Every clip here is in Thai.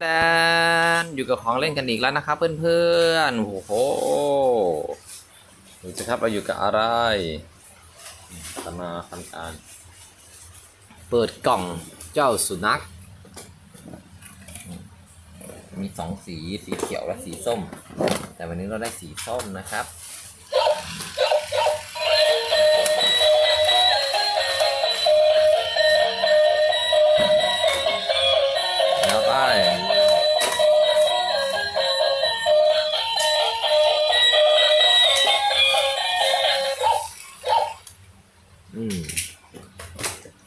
แดนอยู่กับของเล่นกันอีกแล้วนะครับ เพื่อนๆ โอ้โหดูสิครับเราอยู่กับอะไรตมาทำการ เปิดกล่องเจ้าสุนัข มีสองสี สีเขียวและสีส้ม แต่วันนี้เราได้สีส้มนะครับ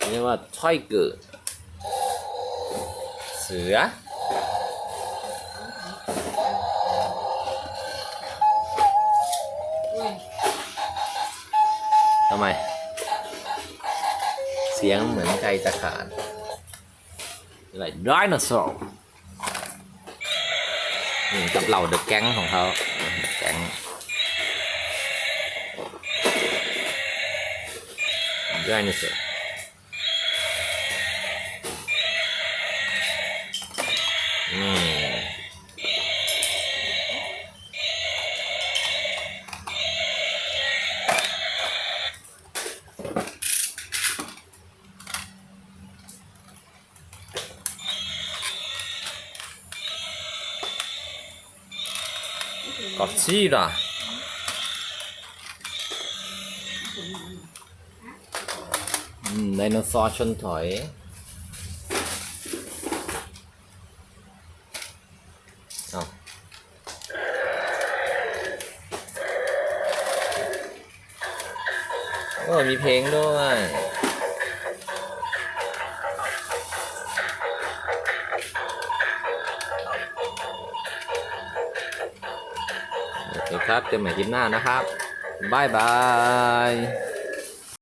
เรียกว่าถ้อยเกิด เสือ ทำไม เสียงเหมือนใจจะขาดอะไรไดโนเสาร์นี่กับเหล่าเดอะแก๊งของเขาแก๊งไดโนเสาร์ อืมก็ซี่ล่ะอืมไดโนเสาร์ชนถอย เอาโอ้มีเพลงด้วยโอเคครับเจอกันใหม่คลิปหน้านะครับบายบาย